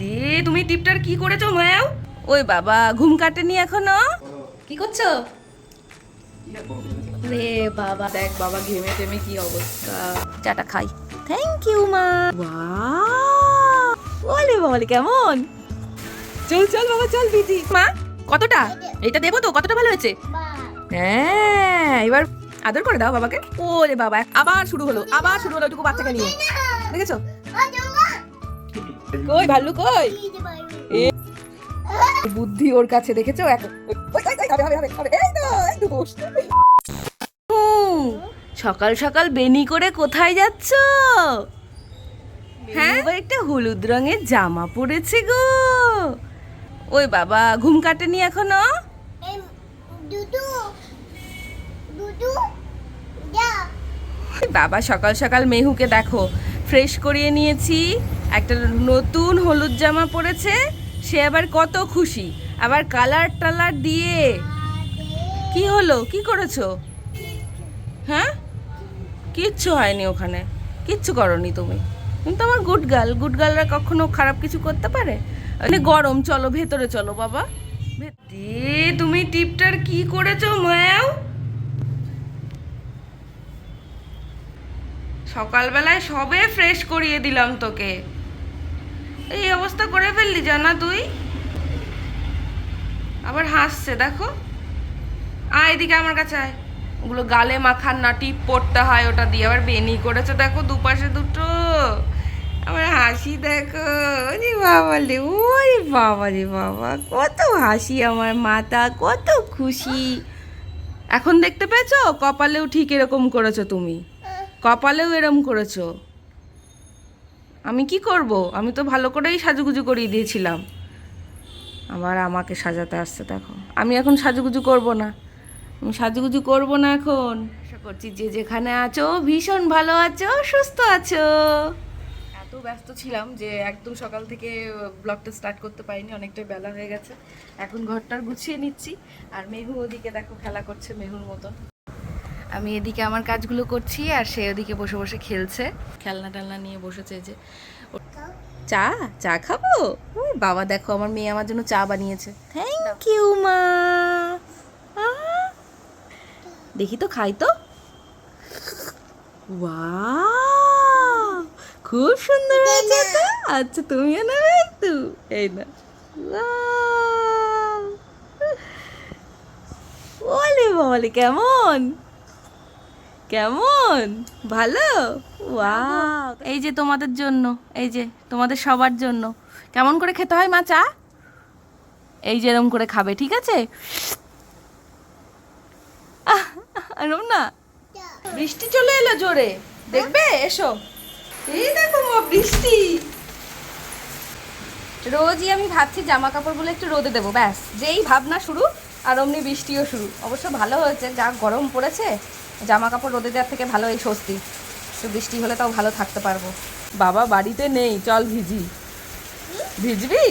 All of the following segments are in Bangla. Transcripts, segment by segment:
দে তুমি টিপটার কি করেছ, মায়াও? ওই বাবা, ঘুম কাটেনি এখনও? কি করছ? রে বাবা, দেখ বাবা, ঘেমে টেমে কি অবস্থা। চাটা খাই। থ্যাংক ইউ মা। বলে বলে, কেমন? চল চল বাবা, চল, দিদি। মা, কতটা? এটা দেবো তো, কতটা ভালো হয়েছে? হ্যাঁ এবার আদর করে দাও বাবাকে। ওরে বাবা, আবার শুরু হলো, আবার শুরু হলো ওটুকু বাচ্চাকে নিয়ে। দেখেছ? কই ভাল্লু কই? বুদ্ধি ওর কাছে দেখেছ? এখন সকাল সকাল বেনি করে কোথায় যাচ্ছ? হ্যাঁ? একটা হলুদ রঙের জামা পরেছে গো। ওই বাবা ঘুম কাটেনি এখনও? দুদু দুদু যা। ওই বাবা সকাল সকাল মেহুকে দেখো। ফ্রেশ করিয়ে নিয়েছি। একটা নতুন হলুদ জামা পরেছে। সে আবার কত খুশি। আবার কালার টালার দিয়ে। কি হলো? কি করেছ? হ্যাঁ? কিচ্ছু হয়নি ওখানে। কিচ্ছু করনি তুমি। কিন্তু আমার গুড গার্ল গুড গার্লরা কখনো খারাপ কিছু করতে পারে? মানে গরম, চলো, ভেতরে চলো, বাবা। তুমি টিপটার কি করেছ, মায়াও? সকালবেলায় সবে ফ্রেশ করিয়ে দিলাম তোকে। এই অবস্থা করে ফেললি, জানা তুই? আবার হাসছে, দেখো। আয় এদিকে আমার কাছে আয়। ওগুলো গালে মাখার না টিপ পড়তে হয় ওটা দিয়ে। আবার বেনি করেছে, দেখো, দুপাশে দুটো। আমার হাসি, দেখো। ওরে বাবা রে, ওরে বাবা রে বাবা। কত হাসি আমার মাথা কত খুশি। এখন দেখতে পেয়েছ? কপালেও ঠিক এরকম করেছ তুমি। কপালেও এরম করেছ। আমি কি করব? আমি তো ভালো করেই সাজুগুজু করিয়ে দিয়েছিলাম। আবার আমাকে সাজাতে আসছে, দেখো। আমি এখন সাজুগুজু করব না। আমি সাজুগুজু করব না এখন। আশা করছি যে যেখানে আছো, ভীষণ ভালো আছো, সুস্থ আছো। এত ব্যস্ত ছিলাম যে একদম সকাল থেকে ব্লগটা স্টার্ট করতে পারিনি, অনেকটাই বেলা হয়ে গেছে। এখন ঘরটার গুছিয়ে নিচ্ছি। আর মেহু ওদিকে দেখো খেলা করছে, মেহুর মতন। আমি এদিকে আমার কাজগুলো করছি আর সে ওদিকে বসে বসে খেলছে। খেলনা টেলনা নিয়ে বসেছে যে। ও- চা? চা খাব? বাবা দেখো আমার মেয়ে আমার জন্য চা বানিয়েছে। থ্যাংক ইউ মা। দেখি তো খাই তো। ওয়াও খুব সুন্দর হয়েছে তো। আচ্ছা তুমিও নেবে একটু। এই না! বলে বলে কেমন? কেমন? ভালো? ওয়াও এই যে তোমাদের জন্য এই যে তোমাদের সবার জন্য। কেমন করে খেতে হয় মা চা? এই যে এরম করে খাবে ঠিক আছে? এরম না বৃষ্টি চলে এলো জোরে। দেখবে? এসো। এই দেখো মা বৃষ্টি। রোজই আমি ভাবছি জামা কাপড়গুলো একটু রোদে দেবো ব্যাস। যেই ভাবনা শুরু আর অমনি বৃষ্টিও শুরু। অবশ্য ভালো হয়েছে যা গরম পড়েছে জামা কাপড় রোদে দেওয়ার থেকে ভালো এই স্বস্তি। একটু বৃষ্টি হলে তাও ভালো থাকতে পারব। বাবা বাড়িতে নেই। চল ভিজি। ভিজবি?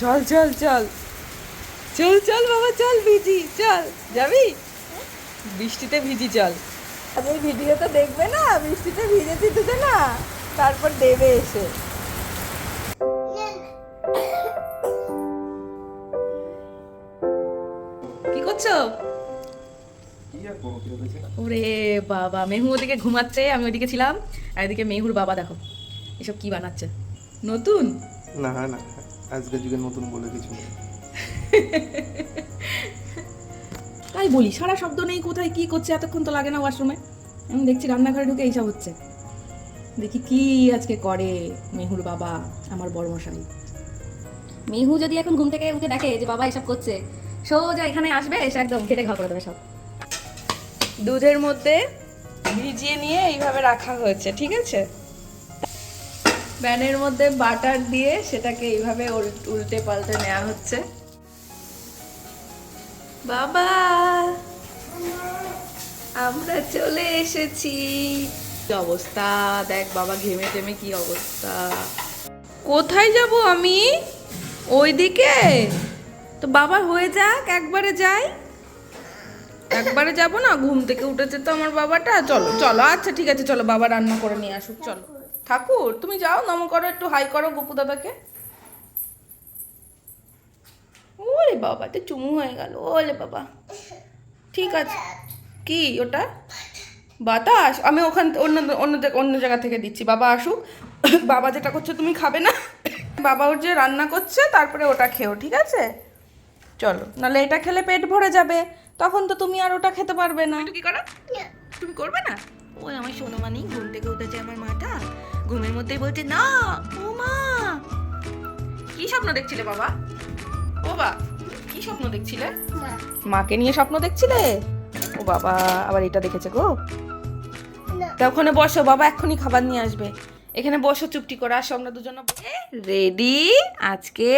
চল চল চল। চল চল বাবা চল ভিজি। চল। যাবি? বৃষ্টিতে ভিজি চল। আমি ভিডিও তো দেখবে না। বৃষ্টিতে ভিজেছি তুই না তারপর দেবে এসে। ওরে বাবা মেহু ওদিকে ঘুমাচ্ছে আমি ওদিকে ছিলাম আর এদিকে মেহুর বাবা দেখো এসব কি বানাচ্ছে? নতুন? না না আজকের যুগের নতুন বলে কিছু তাই বলি সারা শব্দ নেই কোথায় কি করছে এতক্ষণ তো লাগে না ওয়াশরুমে। আমি দেখছি রান্নাঘরে ঢুকে এইসব হচ্ছে। দেখি কি আজকে করে মেহুর বাবা আমার বড় মশাই মেহু যদি এখন ঘুম থেকে উঠে দেখে যে বাবা এসব করছে সোজা এখানে আসবে এসে একদম ঘেটে ঘা করে দেবে সব। দুধের মধ্যে ভিজিয়ে নিয়ে এইভাবে রাখা হয়েছে, ঠিক আছে? প্যানের মধ্যে বাটার দিয়ে সেটাকে এইভাবে উল- উল্টে পাল্টে নেওয়া হচ্ছে। বাবা, আমরা চলে এসেছি। অবস্থা? দেখ বাবা, ঘেমে টেমে কি অবস্থা? কোথায় যাব আমি? ওইদিকে? তো বাবা হয়ে যাক, একবারে যাই। একবারে যাব না, ঘুম থেকে উঠেছে তো আমার বাবাটা। চলো চলো আচ্ছা ঠিক আছে, চলো, বাবা রান্না করে নিয়ে আসুক, চলো। ঠাকুর, তুমি যাও, নম করো, একটু হাই করো গপু দাদাকে। ওরে বাবা তো চুমু হয়ে গেল, ওরে বাবা। ঠিক আছে। কি, ওটা? বাতাস? আমি ওখান অন্য অন্য অন্য জায়গা থেকে দিচ্ছি, বাবা আসুক। বাবা যেটা করছে, তুমি খাবে না? বাবা ওর যে রান্না করছে, তারপরে ওটা খেও, ঠিক আছে? চলো নাহলে এটা খেলে পেট ভরে যাবে। তখন তো তুমি আর ওটা খেতে পারবে না। কি করো? তুমি করবে না? ওই আমার সোনো মানি ঘুম থেকে উঠেছে আমার মাটা ঘুমের মধ্যেই বলছে না ও মা! কি স্বপ্ন দেখছিলে বাবা? ও বা কি স্বপ্ন দেখছিলে? মা। মাকে নিয়ে স্বপ্ন দেখছিলে? ও বাবা আবার এটা দেখেছে গো। তা ওখানে বসো বাবা এক্ষুনি খাবার নিয়ে আসবে। এখানে বসো চুপটি করে আসো আমরা দুজনে রেডি আজকে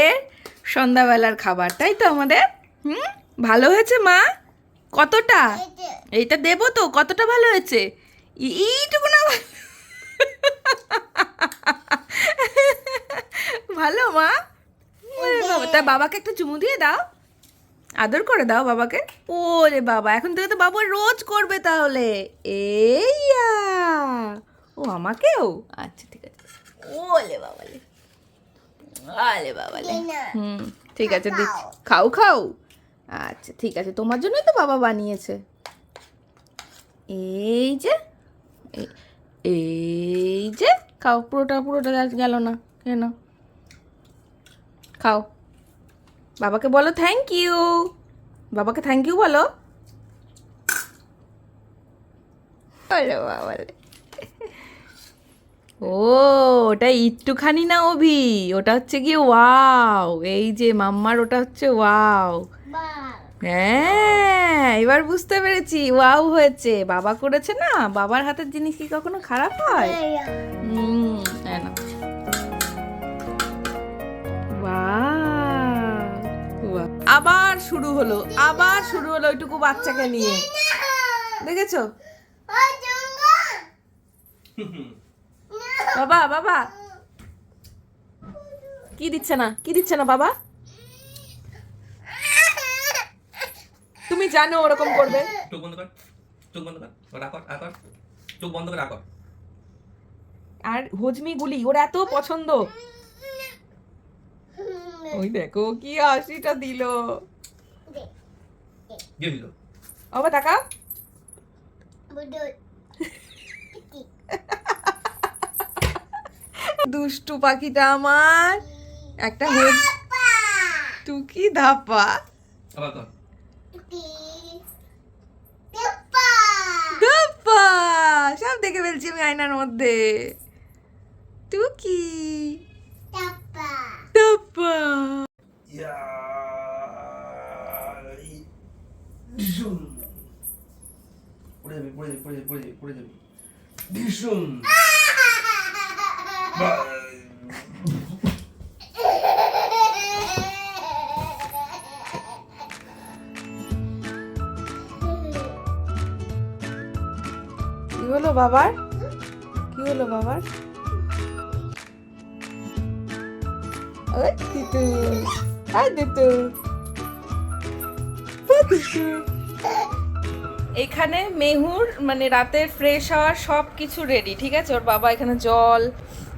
সন্ধ্যাবেলার খাবার তাই তো আমাদের? হুম? ভালো হয়েছে মা? কতটা? এইটা দেবো তো কতটা ভালো হয়েছে? এইটুকু না ভালো- মা? বাবা তা বাবাকে একটা চুমু দিয়ে দাও। আদর করে দাও বাবাকে। ও ওরে বাবা এখন থেকে তো বাবা রোজ করবে তাহলে। এইয়া। ও আমাকেও? আচ্ছা ঠিক আছে। ওলে বাবালে। আলে বাবালে হুম ঠিক আছে দিচ্ছি। খাও। খাও আচ্ছা ঠিক আছে তোমার জন্যই তো বাবা বানিয়েছে। এই যে এই- যে খাও পুরোটা পুরোটা গেল না কেন খাও। বাবাকে বলো থ্যাংক ইউ বাবাকে থ্যাংক ইউ বলো। বলো বাবালে ও, ওটা একটুখানি না অভি? ওটা হচ্ছে গিয়ে ওয়াও। এই যে মাম্মার, ওটা হচ্ছে ওয়াও। হ্যাঁ এবার বুঝতে পেরেছি। ওয়াও হয়েছে। বাবা করেছে না? বাবার হাতের জিনিস কি কখনো খারাপ হয়? বাহ। আবার শুরু হলো। আবার শুরু হলো ওইটুকু বাচ্চাকে নিয়ে। দেখেছ? বাবা বাবা। কি দিচ্ছে না? কি দিচ্ছে না বাবা? তুমি জানো ওরকম করবে। চোখ বন্ধ কর চোখ বন্ধ কর চোখ বন্ধ করে আর হজমি গুলি ওর এত পছন্দ। ওই দেখো কি হাসিটা দিল। দিল। বাবা টাকা। বুদু দুষ্টু পাখিটা আমার। একটা হোজ টুকি ধাপা সব দেখে ফেলছি আমি আয়নার মধ্যে। টুকি। ধাপা পড়ে পড়ে যাবি পড়ে যাবি পড়ে যাবি পড়ে যাবি। ভীষণ। কি হলো বাবার? কি হলো বাবার? ওই দিতু আই দিতু এখানে মেহুর মানে রাতের ফ্রেশ হওয়ার সব কিছু রেডি ঠিক আছে? ওর বাবা এখানে জল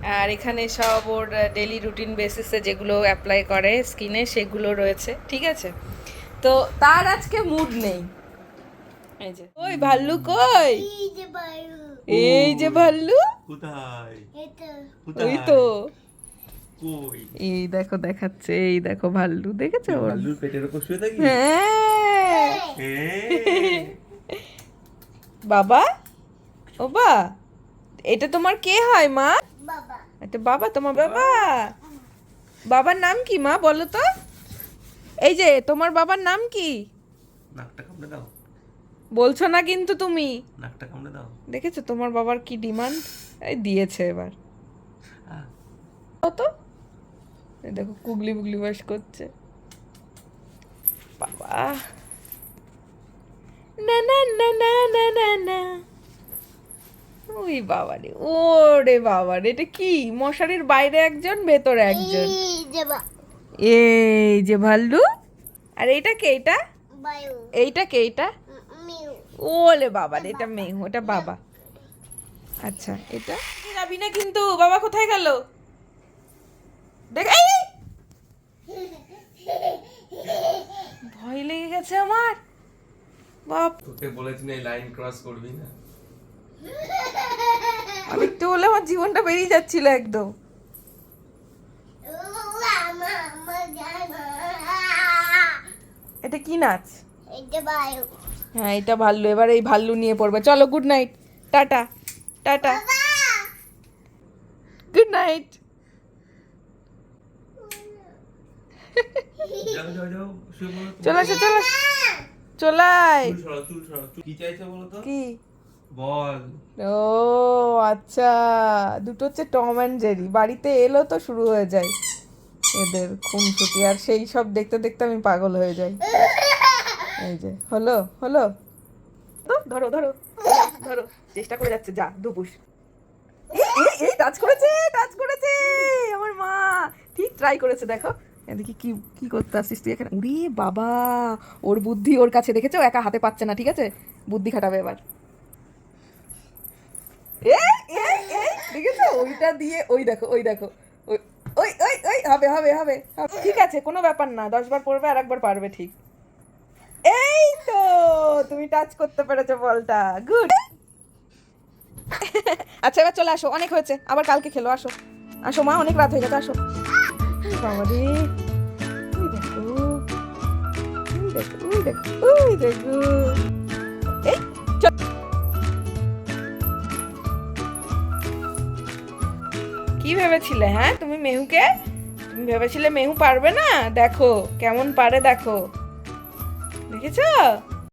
আর এখানে সব ওর ডেলি রুটিন বেসিসে যেগুলো অ্যাপ্লাই করে স্কিনে সেগুলো রয়েছে ঠিক আছে? তো তার আজকে মুড নেই। এই যে ওই ভাল্লু কই? এই যে ভাল্লু। ওই তো। এই দেখো দেখাচ্ছে এই দেখো ভাল্লু দেখেছ? ভাল্লুর পেটের উপর শুয়ে থাকি? হ্যাঁ। হ্যাঁ। বাবা? ও বা এটা তোমার কে হয় মা? এটা বাবা তোমার বাবা? বাবার নাম কি মা বলো তো? এই যে তোমার বাবার নাম কি? নাকটা কামড়ে দাও। বলছো না কিন্তু তুমি। নাকটা কামড়ে দাও। দেখেছ তোমার বাবার কি ডিমান্ড? এই দিয়েছে এবার। কত এই দেখো কুগলি বুগলি বাস করছে। বাবা। না না না না না না না ওই বাবা রে ওরে বাবা রে এটা কি? মশারির বাইরে একজন ভেতরে একজন? এই যে ভাল্লু। আর এইটা কে এটা? এইটা কে এটা? ওলে বাবা রে এটা মেয়ে ওটা বাবা। আচ্ছা এটা? যাবি না কিন্তু বাবা কোথায় গেল? দেখ এই, এই! নিয়েছে আমার। বাপ। তোকে বলেছি না লাইন ক্রস করবি না। আর একটু হলে আমার জীবনটা বেরিয়ে যাচ্ছিল একদম। এটা কি নাচ? হ্যাঁ এটা ভাল্লু। এবার এই ভাল্লু নিয়ে পড়বে। চলো good night tata. Tata. Good night বলো। চলে আসো চলে চুল- কি চাইছো বলো তো? কি? বল। ও আচ্ছা। দুটো হচ্ছে টম অ্যান্ড জেরি। বাড়িতে এলো তো শুরু হয়ে যায়। এদের খুন খুনসুটি। আর সেই সব দেখতে দেখতে আমি পাগল হয়ে যাই। এই যে হলো হলো। ধরো ধরো ধরো। চেষ্টা করে যাচ্ছে যা দুপুস এই, টাচ করেছে টাচ করেছে আমার মা। ঠিক ট্রাই করেছে দেখো। এদিকে কি কি করতে আসছিস তুই এখানে? উরে বাবা ওর বুদ্ধি ওর কাছে দেখেছ? একা হাতে পাচ্ছে না ঠিক আছে? বুদ্ধি খাটাবে এবার। এই, দেখেছ? ওইটা দিয়ে ওই দেখো ওই দেখো। ওই ওই ওই হবে হবে হবে। ঠিক আছে কোনো ব্যাপার না দশবার পড়বে আর একবার পারবে ঠিক। এই তো তুমি টাচ করতে পেরেছ বলটা। গুড আচ্ছা এবার চলে আসো অনেক হয়েছে আবার কালকে খেলো আসো। আসো মা অনেক রাত হয়ে গেছে আসো। বাবা রে দেখো দেখো দেখো। এই চল। কি ভেবেছিলে হ্যাঁ? তুমি মেহুকে? তুমি ভেবেছিলে মেহু পারবে না? দেখো, কেমন পারে দেখো। দেখেছ?